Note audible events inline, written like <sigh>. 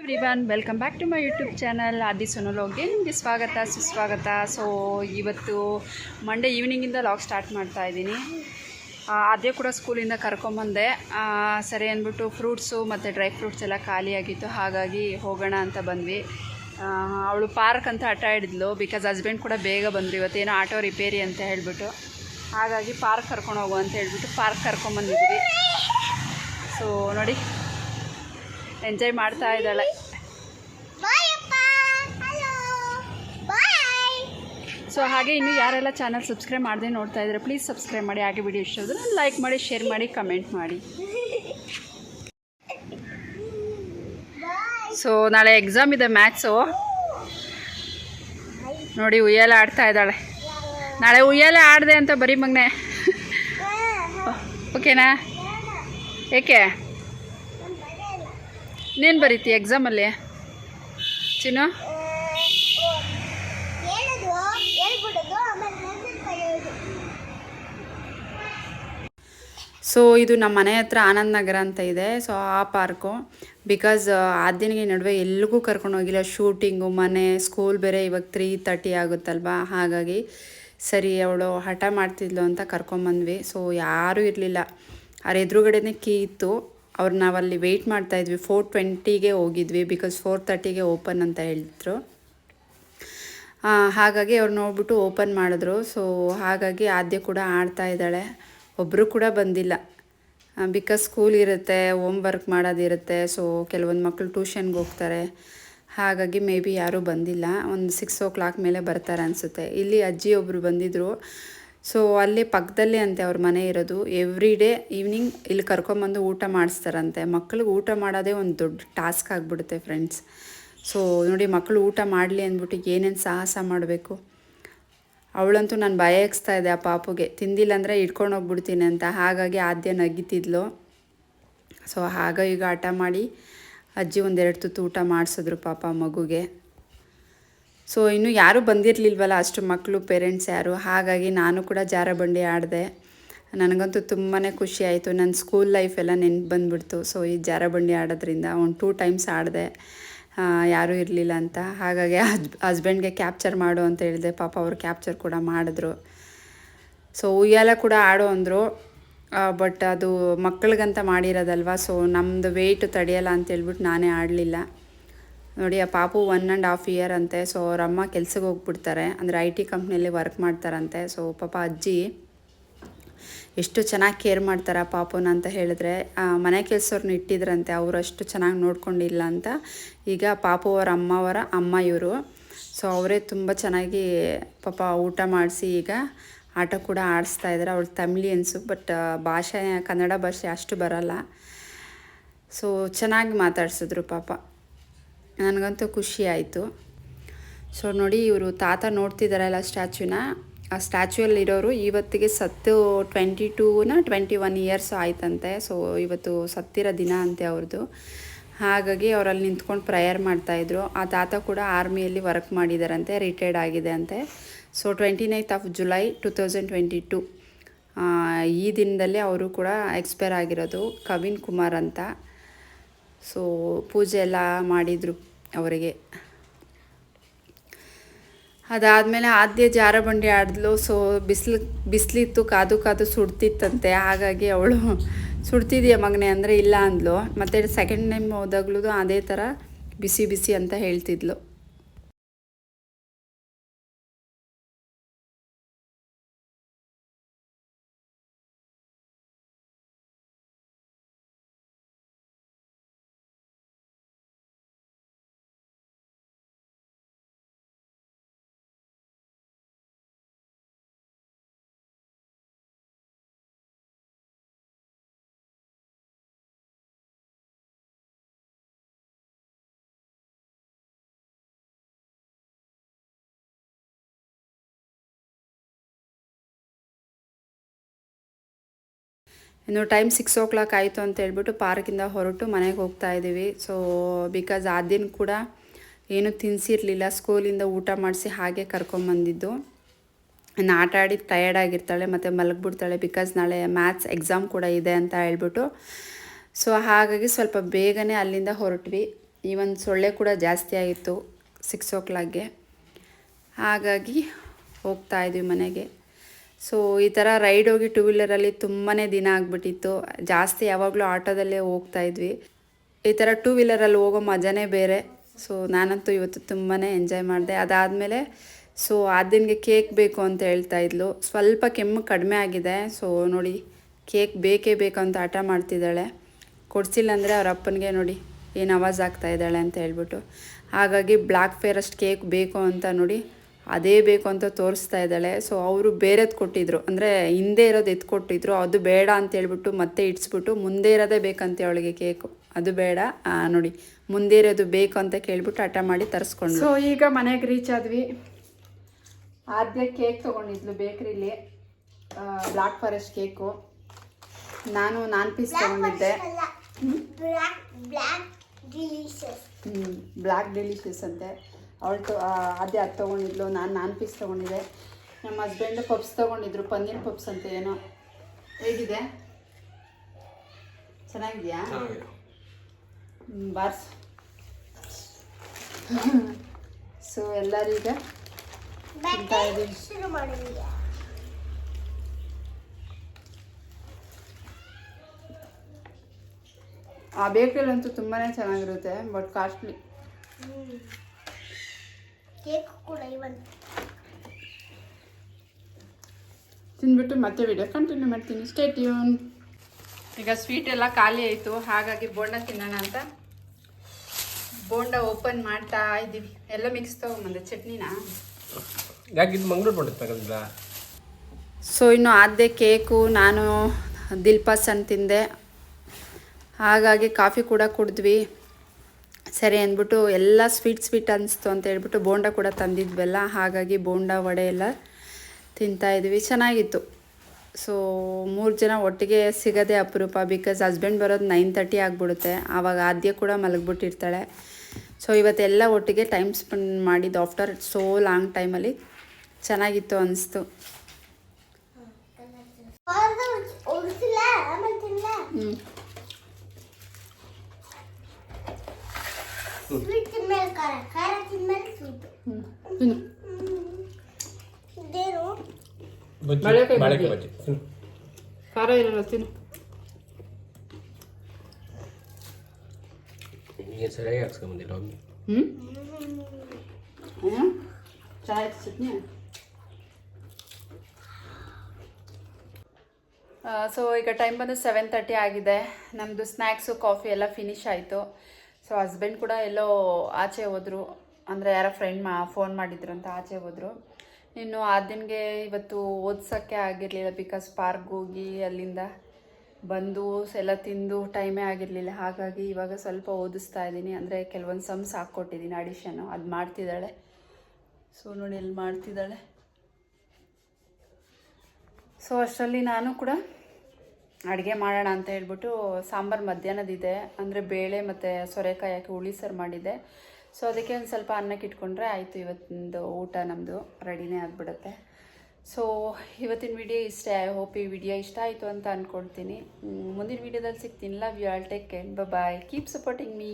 Everyone, welcome back to my YouTube channel Aadi ಸೊನೋಲೋಗೆ ನಿಮಗೆ ಸ್ವಾಗತ, ಸುಸ್ವಾಗತ. ಸೊ ಇವತ್ತು ಮಂಡೇ ಈವ್ನಿಂಗಿಂದ ಲಾಗ್ ಸ್ಟಾರ್ಟ್ ಮಾಡ್ತಾ ಇದ್ದೀನಿ. ಅದೇ ಕೂಡ ಸ್ಕೂಲಿಂದ ಕರ್ಕೊಂಬಂದೆ. ಸರಿ ಅಂದ್ಬಿಟ್ಟು ಫ್ರೂಟ್ಸು ಮತ್ತು ಡ್ರೈ ಫ್ರೂಟ್ಸ್ ಎಲ್ಲ ಖಾಲಿಯಾಗಿತ್ತು ಹಾಗಾಗಿ ಹೋಗೋಣ ಅಂತ ಬಂದ್ವಿ. ಅವಳು ಪಾರ್ಕ್ ಅಂತ ಆಟ ಹಿಡಿದ್ಲು. ಬಿಕಾಸ್ ಹಸ್ಬೆಂಡ್ ಕೂಡ ಬೇಗ ಬಂದರು. ಇವತ್ತೇನೋ ಆಟೋ ರಿಪೇರಿ ಅಂತ ಹೇಳ್ಬಿಟ್ಟು. ಹಾಗಾಗಿ ಪಾರ್ಕ್ ಕರ್ಕೊಂಡು ಹೋಗು ಅಂತ ಹೇಳ್ಬಿಟ್ಟು ಪಾರ್ಕ್ ಕರ್ಕೊಂಬಂದಿದ್ವಿ. ಸೊ ನೋಡಿ. ಎಂಜಾಯ್ ಮಾಡ್ತಾ ಇದ್ದಾಳೆ. ಸೊ ಹಾಗೆ ಇನ್ನು ಯಾರೆಲ್ಲ ಚಾನಲ್ ಸಬ್ಸ್ಕ್ರೈಬ್ ಮಾಡದೆ ನೋಡ್ತಾ ಇದ್ರೆ ಪ್ಲೀಸ್ ಸಬ್ಸ್ಕ್ರೈಬ್ ಮಾಡಿ. ಹಾಗೆ ವಿಡಿಯೋ ಇಷ್ಟ ಆದರೆ ಲೈಕ್ ಮಾಡಿ ಶೇರ್ ಮಾಡಿ ಕಮೆಂಟ್ ಮಾಡಿ. ಸೊ ನಾಳೆ ಎಕ್ಸಾಮ್ ಇದೆ ಮ್ಯಾಥ್ಸು ನೋಡಿ ಉಯ್ಯಾಲೆ ಆಡ್ತಾ ಇದ್ದಾಳೆ. ನಾಳೆ ಉಯ್ಯಾಲೆ ಆಡಿದೆ ಅಂತ ಬರೀ ಮಗ್ನೆ. <laughs> ಓಕೆನಾ ಏಕೆ? ನೀನು ಬರೀತಿ ಎಕ್ಸಾಮಲ್ಲಿ ಚಿನ್ನು? ಹೇಳೋದು ಹೇಳ್ಬಿಡೋದು ಆಮೇಲೆ ನೆನ್ಪಿನ ಕೈಯೋದು ಸೊ ಇದು ನಮ್ಮ ಮನೆ ಹತ್ರ ಆನಂದ್ ನಗರ ಅಂತ ಇದೆ. ಸೊ ಆ ಪಾರ್ಕು ಬಿಕಾಸ್ ಆದ್ಯನಿಗೆ ನಡುವೆ ಎಲ್ಲಿಗೂ ಕರ್ಕೊಂಡು ಹೋಗಿಲ್ಲ. ಶೂಟಿಂಗು ಮನೆ ಸ್ಕೂಲ್ ಬೇರೆ ಇವಾಗ ತ್ರೀ ತರ್ಟಿ ಆಗುತ್ತಲ್ವಾ? ಹಾಗಾಗಿ ಸರಿ ಅವಳು ಹಠ ಮಾಡ್ತಿದ್ಲು ಅಂತ ಕರ್ಕೊಂಬಂದ್ವಿ. ಸೊ ಯಾರೂ ಇರಲಿಲ್ಲ. ಅವ್ರ ಎದುರುಗಡೆನೇ ಕೀ ಇತ್ತು. ಅವ್ರು ನಾವಲ್ಲಿ ವೆಯ್ಟ್ ಮಾಡ್ತಾಯಿದ್ವಿ ಫೋರ್ ಟ್ವೆಂಟಿಗೆ ಹೋಗಿದ್ವಿ ಬಿಕಾಸ್ ಫೋರ್ ತರ್ಟಿಗೆ ಓಪನ್ ಅಂತ ಹೇಳಿದ್ರು. ಹಾಗಾಗಿ ಅವ್ರು ನೋಡ್ಬಿಟ್ಟು ಓಪನ್ ಮಾಡಿದ್ರು. ಸೊ ಹಾಗಾಗಿ ಆದ್ಯ ಕೂಡ ಆಡ್ತಾ ಇದ್ದಾಳೆ. ಒಬ್ಬರು ಕೂಡ ಬಂದಿಲ್ಲ. ಬಿಕಾಸ್ ಸ್ಕೂಲ್ ಇರುತ್ತೆ ಹೋಮ್ ವರ್ಕ್ ಮಾಡೋದಿರುತ್ತೆ. ಸೊ ಕೆಲವೊಂದು ಮಕ್ಕಳು ಟ್ಯೂಷನ್ಗೆ ಹೋಗ್ತಾರೆ. ಹಾಗಾಗಿ ಮೇ ಬಿ ಯಾರೂ ಬಂದಿಲ್ಲ. ಒಂದು ಸಿಕ್ಸ್ ಓ ಕ್ಲಾಕ್ ಮೇಲೆ ಬರ್ತಾರೆ ಅನಿಸುತ್ತೆ. ಇಲ್ಲಿ ಅಜ್ಜಿ ಒಬ್ಬರು ಬಂದಿದ್ದರು ಸೊ ಅಲ್ಲಿ ಪಕ್ಕದಲ್ಲೇ ಅಂತೆ ಅವ್ರ ಮನೆ ಇರೋದು. ಎವ್ರಿ ಡೇ ಈವ್ನಿಂಗ್ ಇಲ್ಲಿ ಕರ್ಕೊಂಬಂದು ಊಟ ಮಾಡಿಸ್ತಾರಂತೆ. ಮಕ್ಳಿಗೆ ಊಟ ಮಾಡೋದೇ ಒಂದು ದೊಡ್ಡ ಟಾಸ್ಕ್ ಆಗಿಬಿಡುತ್ತೆ ಫ್ರೆಂಡ್ಸ್ ಸೊ ನೋಡಿ ಮಕ್ಕಳು ಊಟ ಮಾಡಲಿ ಅಂದ್ಬಿಟ್ಟು ಏನೇನು ಸಾಹಸ ಮಾಡಬೇಕು? ಅವಳಂತೂ ನಾನು ಭಯ ಎಕ್ಸ್ತಾ ಇದ್ದೆ ಆ ಪಾಪುಗೆ. ತಿಂದಿಲ್ಲ ಅಂದರೆ ಇಟ್ಕೊಂಡು ಹೋಗ್ಬಿಡ್ತೀನಿ ಅಂತ. ಹಾಗಾಗಿ ಆದ್ಯ ನಗಿತಿದ್ಲು. ಸೊ ಆಗ ಈಗ ಆಟ ಮಾಡಿ ಅಜ್ಜಿ ಒಂದೆರಡು ತುತ್ತು ಊಟ ಮಾಡಿಸಿದ್ರು ಪಾಪ ಮಗುಗೆ. ಸೊ ಇನ್ನು ಯಾರೂ ಬಂದಿರಲಿಲ್ವಲ್ಲ, ಅಷ್ಟು ಮಕ್ಕಳು ಪೇರೆಂಟ್ಸ್ ಯಾರು? ಹಾಗಾಗಿ ನಾನು ಕೂಡ ಜಾರ ಬಂಡಿ ಆಡಿದೆ. ನನಗಂತೂ ತುಂಬಾ ಖುಷಿ ಆಯಿತು. ನನ್ನ ಸ್ಕೂಲ್ ಲೈಫ್ ಎಲ್ಲ ನೆನ್ಪು ಬಂದುಬಿಡ್ತು. ಸೊ ಈ ಜಾರ ಬಂಡಿ ಆಡೋದ್ರಿಂದ ಒಂದು ಟೂ ಟೈಮ್ಸ್ ಆಡಿದೆ. ಯಾರೂ ಇರಲಿಲ್ಲ ಅಂತ. ಹಾಗಾಗಿ ಹಸ್ ಹಸ್ಬೆಂಡ್ಗೆ ಕ್ಯಾಪ್ಚರ್ ಮಾಡು ಅಂತ ಹೇಳಿದೆ. ಪಾಪ ಅವರು ಕ್ಯಾಪ್ಚರ್ ಕೂಡ ಮಾಡಿದ್ರು. ಸೊ ಉಯ್ಯಾಲ ಕೂಡ ಆಡು ಅಂದರು. ಬಟ್ ಅದು ಮಕ್ಕಳಿಗಂತ ಮಾಡಿರೋದಲ್ವ? ಸೊ ನಮ್ಮದು ವೆಯ್ಟ್ ತಡೆಯಲ್ಲ ಅಂತ ಹೇಳ್ಬಿಟ್ಟು ನಾನೇ ಆಡಲಿಲ್ಲ. ನೋಡಿ, ಆ ಪಾಪು ಒನ್ ಆ್ಯಂಡ್ ಹಾಫ್ ಇಯರ್ ಅಂತೆ ಸೊ ಅವ್ರ ಅಮ್ಮ ಕೆಲ್ಸಕ್ಕೆ ಹೋಗ್ಬಿಡ್ತಾರೆ. ಅಂದರೆ ಐ ಟಿ ಕಂಪ್ನಿಯಲ್ಲಿ ವರ್ಕ್ ಮಾಡ್ತಾರಂತೆ. ಸೊ ಪಾಪ ಅಜ್ಜಿ ಎಷ್ಟು ಚೆನ್ನಾಗಿ ಕೇರ್ ಮಾಡ್ತಾರೆ ಪಾಪುನ ಅಂತ ಹೇಳಿದ್ರೆ ಮನೆ ಕೆಲಸವ್ರನ್ನ ಇಟ್ಟಿದ್ರಂತೆ. ಅವರು ಅಷ್ಟು ಚೆನ್ನಾಗಿ ನೋಡ್ಕೊಂಡಿಲ್ಲ ಅಂತ. ಈಗ ಪಾಪು ಅವರ ಅಮ್ಮವರ ಅಮ್ಮ ಇವರು. ಸೊ ಅವರೇ ತುಂಬ ಚೆನ್ನಾಗಿ ಪಾಪ ಊಟ ಮಾಡಿಸಿ ಈಗ ಆಟ ಕೂಡ ಆಡಿಸ್ತಾ ಇದ್ದಾರೆ ಅವಳು ತಮಿಳಿಯನ್ಸು ಬಟ್ ಭಾಷೆ, ಕನ್ನಡ ಭಾಷೆ ಅಷ್ಟು ಬರಲ್ಲ. ಸೊ ಚೆನ್ನಾಗಿ ಮಾತಾಡ್ಸಿದ್ರು ಪಾಪ. ನನಗಂತೂ ಖುಷಿ ಆಯಿತು. ಸೊ ನೋಡಿ ಇವರು ತಾತ ನೋಡ್ತಿದ್ದಾರಲ್ಲ ಸ್ಟ್ಯಾಚ್ಯೂನ ಆ ಸ್ಟ್ಯಾಚ್ಯೂಯಲ್ಲಿ ಇರೋರು ಇವತ್ತಿಗೆ ಸತ್ತು ಟ್ವೆಂಟಿ ಟೂನ ಟ್ವೆಂಟಿ ಒನ್ ಇಯರ್ಸ್ ಆಯ್ತಂತೆ. ಸೊ ಇವತ್ತು ಸತ್ತಿರೋ ದಿನ ಅಂತೆ ಅವ್ರದ್ದು ಹಾಗಾಗಿ ಅವರಲ್ಲಿ ನಿಂತ್ಕೊಂಡು ಪ್ರೇಯರ್ ಮಾಡ್ತಾಯಿದ್ರು. ಆ ತಾತ ಕೂಡ ಆರ್ಮಿಯಲ್ಲಿ ವರ್ಕ್ ಮಾಡಿದಾರಂತೆ, ರಿಟೈರ್ಡ್ ಆಗಿದೆ ಅಂತೆ. So twenty ninth of July two thousand twenty two ಈ ದಿನದಲ್ಲಿ ಅವರು ಕೂಡ ಎಕ್ಸ್ಪೈರ್ ಆಗಿರೋದು ಕವಿನ್ ಕುಮಾರ್ ಅಂತ. ಸೊ ಪೂಜೆ ಎಲ್ಲ ಮಾಡಿದರು. ಅವರಿಗೆ. ಅದಾದಮೇಲೆ ಆದ್ಯ ಜಾರ ಬಂಡಿ ಆಡಿದ್ಲು, ಸೊ ಬಿಸಿಲು, ಬಿಸಿಲಿತ್ತು, ಕಾದು ಕಾದು ಸುಡ್ತಿತ್ತಂತೆ. ಹಾಗಾಗಿ ಅವಳು ಸುಡ್ತಿದೆಯಾ ಮಗನೆ ಅಂದರೆ ಇಲ್ಲ ಅಂದ್ಲು. ಮತ್ತು ಸೆಕೆಂಡ್ ಟೈಮ್ ಹೋದಾಗ್ಲೂ ಅದೇ ಥರ ಬಿಸಿ ಬಿಸಿ ಅಂತ ಹೇಳ್ತಿದ್ಲು. ಇನ್ನು ಟೈಮ್ ಸಿಕ್ಸ್ ಓ ಕ್ಲಾಕ್ ಆಯಿತು ಅಂತ ಹೇಳ್ಬಿಟ್ಟು ಪಾರ್ಕಿಂದ ಹೊರಟು ಮನೆಗೆ ಹೋಗ್ತಾ ಇದ್ದೀವಿ. ಸೊ ಬಿಕಾಸ್ ಆ ದಿನ ಕೂಡ ಏನೂ ತಿನ್ಸಿರಲಿಲ್ಲ ಸ್ಕೂಲಿಂದ ಊಟ ಮಾಡಿಸಿ ಹಾಗೆ ಕರ್ಕೊಂಬಂದಿದ್ದು ಇನ್ನು ಆಟ ಆಡಿ ಟಯರ್ಡ್ ಆಗಿರ್ತಾಳೆ, ಮತ್ತು ಮಲಗಿಬಿಡ್ತಾಳೆ ಬಿಕಾಸ್ ನಾಳೆ ಮ್ಯಾಥ್ಸ್ ಎಕ್ಸಾಮ್ ಕೂಡ ಇದೆ ಅಂತ ಹೇಳ್ಬಿಟ್ಟು. ಸೊ ಹಾಗಾಗಿ ಸ್ವಲ್ಪ ಬೇಗನೆ ಅಲ್ಲಿಂದ ಹೊರಟ್ವಿ. ಈ ಒಂದು ಸೊಳ್ಳೆ ಕೂಡ ಜಾಸ್ತಿ ಆಗಿತ್ತು ಸಿಕ್ಸ್ ಓ ಕ್ಲಾಕ್ಗೆ ಹಾಗಾಗಿ ಹೋಗ್ತಾ ಇದ್ವಿ ಮನೆಗೆ. ಸೊ ಈ ಥರ ರೈಡ್ ಹೋಗಿ ಟೂ ವೀಲರಲ್ಲಿ ತುಂಬಾ ದಿನ ಆಗಿಬಿಟ್ಟಿತ್ತು. ಜಾಸ್ತಿ ಯಾವಾಗಲೂ ಆಟೋದಲ್ಲೇ ಹೋಗ್ತಾ ಇದ್ವಿ. ಈ ಥರ ಟೂ ವೀಲರಲ್ಲಿ ಹೋಗೋ ಮಜಾನೇ ಬೇರೆ. ಸೊ ನಾನಂತೂ ಇವತ್ತು ತುಂಬಾ ಎಂಜಾಯ್ ಮಾಡಿದೆ. ಅದಾದಮೇಲೆ ಸೊ ಆದಿನ್ಗೆ ಕೇಕ್ ಬೇಕು ಅಂತ ಹೇಳ್ತಾ ಇದ್ಲು. ಸ್ವಲ್ಪ ಕೆಮ್ಮು ಕಡಿಮೆ ಆಗಿದೆ. ಸೊ ನೋಡಿ ಕೇಕ್ ಬೇಕೇ ಬೇಕು ಅಂತ ಆಟ ಮಾಡ್ತಿದ್ದಾಳೆ. ಕೊಡಿಸಿಲ್ಲ ಅಂದರೆ ಅವ್ರ ಅಪ್ಪನಿಗೆ ನೋಡಿ, ಏನು ಆವಾಜ್ ಆಗ್ತಾ ಇದ್ದಾಳೆ ಅಂತ ಹೇಳ್ಬಿಟ್ಟು. ಹಾಗಾಗಿ ಬ್ಲ್ಯಾಕ್ ಫೇರೆಸ್ಟ್ ಕೇಕ್ ಬೇಕು ಅಂತ ನೋಡಿ ಅದೇ ಬೇಕು ಅಂತ ತೋರಿಸ್ತಾ ಇದ್ದಾಳೆ. ಸೊ ಅವರು ಬೇರೆದ್ ಕೊಟ್ಟಿದ್ರು. ಅಂದರೆ ಹಿಂದೆ ಇರೋದು ಎತ್ತು ಕೊಟ್ಟಿದ್ರು. ಅದು ಬೇಡ ಅಂತ ಹೇಳ್ಬಿಟ್ಟು ಮತ್ತೆ ಇಡ್ಸ್ಬಿಟ್ಟು ಮುಂದೆ ಇರೋದೇ ಬೇಕಂತೆ ಅವಳಿಗೆ ಕೇಕು. ಅದು ಬೇಡ. ನೋಡಿ ಮುಂದೆ ಇರೋದು ಬೇಕು ಅಂತ ಕೇಳ್ಬಿಟ್ಟು ಹಠ ಮಾಡಿ ತರಿಸ್ಕೊಂಡು ಸೊ ಈಗ ಮನೆಗೆ ರೀಚ್ ಆದ್ವಿ. ಆದ್ಯ ಕೇಕ್ ತೊಗೊಂಡಿದ್ಲು ಬೇಕ್ರಿಲಿ. Black forest cake. ನಾನು ನಾನ್ ಪೀಸ್ ತೊಗೊಂಡಿದ್ದೆ. ಬ್ಲ್ಯಾಕ್ ಡೆಲಿಷಿಯಸ್ ಅಂತೆ. ಅವಳು ತೊ ಅದೇ ಅದು ತೊಗೊಂಡಿದ್ಲು ನಾನು ನಾನ್ ಪೀಸ್ ತೊಗೊಂಡಿದ್ದೆ. ನಮ್ಮ ಹಸ್ಬೆಂಡು ಪಪ್ಸ್ ತೊಗೊಂಡಿದ್ರು ಪನ್ನೀರ್ ಪಪ್ಸ್ ಅಂತ ಏನೋ. ಹೇಗಿದೆ? ಚೆನ್ನಾಗಿದೆಯಾ? ಬಾರ್ಸ್. ಸೊ ಎಲ್ಲರೀಗ ಆ ಬೇಕ್ರಿಲಂತೂ ತುಂಬಾ ಚೆನ್ನಾಗಿರುತ್ತೆ ಬಟ್ ಕಾಸ್ಟ್ಲಿ ಕೇಕ್ ಕೂಡ ತಿಂದ್ಬಿಟ್ಟು ಮತ್ತೆ ವಿಡಿಯೋ ಕಂಟಿನ್ಯೂ ಮಾಡ್ತೀನಿ. ಸ್ಟೇಟ್ ಟ್ಯೂನ್ ಈಗ ಸ್ವೀಟ್ ಎಲ್ಲ ಖಾಲಿ ಆಯಿತು. ಹಾಗಾಗಿ ಬೋಂಡ ತಿನ್ನೋಣ ಅಂತ. ಬೋಂಡ ಓಪನ್ ಮಾಡ್ತಾ ಇದ್ದೀವಿ. ಎಲ್ಲ ಮಿಕ್ಸ್ ತಗೊಂಬಂದೆ. ಚಟ್ನಿನ? ಯಾಕೆ ಇದು ಮಂಗ್ಳೂರು ಬೋಂಡ ಸೊ ಇನ್ನು ಆದ್ದೆ ಕೇಕು ನಾನು ದಿಲ್ಪಾಸ್ ಅಂತ ತಿಂದೆ. ಹಾಗಾಗಿ ಕಾಫಿ ಕೂಡ ಕುಡಿದ್ವಿ. ಸರಿ ಅಂದ್ಬಿಟ್ಟು ಎಲ್ಲ ಸ್ವೀಟ್ ಸ್ವೀಟ್ ಅನಿಸ್ತು ಅಂತ ಹೇಳ್ಬಿಟ್ಟು ಬೋಂಡ ಕೂಡ ತಂದಿದ್ವಲ್ಲ, ಹಾಗಾಗಿ ಬೋಂಡ ವಡೆ ಎಲ್ಲ ತಿಂತಾ ಇದ್ವಿ. ಚೆನ್ನಾಗಿತ್ತು. ಸೊ ಮೂರು ಜನ ಒಟ್ಟಿಗೆ ಸಿಗೋದೇ ಅಪರೂಪ ಬಿಕಾಸ್ ಹಸ್ಬೆಂಡ್ ಬರೋದು ನೈನ್ ತರ್ಟಿ ಆಗಿಬಿಡುತ್ತೆ. ಆವಾಗ ಆದ್ಯ ಕೂಡ ಮಲಗಿಬಿಟ್ಟಿರ್ತಾಳೆ. ಸೊ ಇವತ್ತೆಲ್ಲ ಒಟ್ಟಿಗೆ ಟೈಮ್ ಸ್ಪೆಂಡ್ ಮಾಡಿದ್ದು ಆಫ್ಟರ್ ಸೋ ಲಾಂಗ್ ಟೈಮಲ್ಲಿ ಚೆನ್ನಾಗಿತ್ತು ಅನಿಸ್ತು. ಖಾರ ಖಾರ ತಿನ್ಮೇಲೆ ಸ್ವೀಟ್ ತಿನ್ನು. ಇದೇನು? ಬಜ್ಜಿ ಬಾಳೆಕಾಯಿ ಬಾಳೆಕಾಯಿ ಬಜ್ಜಿ. ತಿನ್ನು. ಖಾರ ಇರಲ್ಲ ತಿನ್ನು. ಈಗ ಸರಿಯಾಗಿ ಹಾಕ್ಸ್ಕೊಂಬಂದಿಲ್ಲ ಒಮ್ಮೆ? ಹ್ಞೂ ಏನು ಚಾಯ್ ಚಟ್ನಿ? ಸೊ ಈಗ ಟೈಮ್ ಬಂದು ಸೆವೆನ್ ತರ್ಟಿ ಆಗಿದೆ. ನಮ್ಮದು ಸ್ನ್ಯಾಕ್ಸು ಕಾಫಿ ಎಲ್ಲ ಫಿನಿಶ್ ಆಯಿತು. ಸೊ ಹಸ್ಬೆಂಡ್ ಕೂಡ ಎಲ್ಲೋ ಆಚೆ ಹೋದರು. ಅಂದರೆ ಯಾರೋ ಫ್ರೆಂಡ್ ಮಾ ಫೋನ್ ಮಾಡಿದ್ರು ಅಂತ ಆಚೆ ಹೋದರು. ಇನ್ನು ಆದಿನ್ಗೆ ಇವತ್ತು ಓದ್ಸೋಕ್ಕೆ ಆಗಿರಲಿಲ್ಲ ಬಿಕಾಸ್ ಪಾರ್ಕ್ ಹೋಗಿ ಅಲ್ಲಿಂದ ಬಂದು ಎಲ್ಲ ತಿಂದು ಟೈಮೇ ಆಗಿರಲಿಲ್ಲ. ಹಾಗಾಗಿ ಇವಾಗ ಸ್ವಲ್ಪ ಓದಿಸ್ತಾ ಇದ್ದೀನಿ. ಅಂದರೆ ಕೆಲವೊಂದು ಸಮ್ಸ್ ಹಾಕ್ಕೊಟ್ಟಿದ್ದೀನಿ ಅಡಿಷನು ಅದು ಮಾಡ್ತಿದ್ದಾಳೆ. ಸೊ ನೋಡಿ ಎಲ್ಲಿ ಮಾಡ್ತಿದ್ದಾಳೆ. ಸೊ ಅಷ್ಟರಲ್ಲಿ ನಾನು ಕೂಡ ಅಡುಗೆ ಮಾಡೋಣ ಅಂತ ಹೇಳ್ಬಿಟ್ಟು ಸಾಂಬಾರು ಮಧ್ಯಾಹ್ನದಿದೆ. ಅಂದರೆ ಬೇಳೆ ಮತ್ತು ಸೊರೆಕಾಯಿ ಹಾಕಿ ಹುಳಿ ಸರ್ ಮಾಡಿದ್ದೆ. ಸೊ ಅದಕ್ಕೆ ಒಂದು ಸ್ವಲ್ಪ ಅನ್ನಕ್ಕೆ ಇಟ್ಕೊಂಡ್ರೆ ಆಯಿತು ಇವತ್ತಿಂದು ಊಟ ನಮ್ಮದು ರೆಡಿನೇ ಆಗಿಬಿಡುತ್ತೆ. ಸೊ ಇವತ್ತಿನ ವಿಡಿಯೋ ಇಷ್ಟ. ಐ ಹೋಪ್ ಈ ವಿಡಿಯೋ ಇಷ್ಟ ಆಯಿತು ಅಂತ ಅಂದ್ಕೊಳ್ತೀನಿ ಮುಂದಿನ ವಿಡಿಯೋದಲ್ಲಿ ಸಿಗ್ತೀನಿ. Love you all take care bye keep supporting me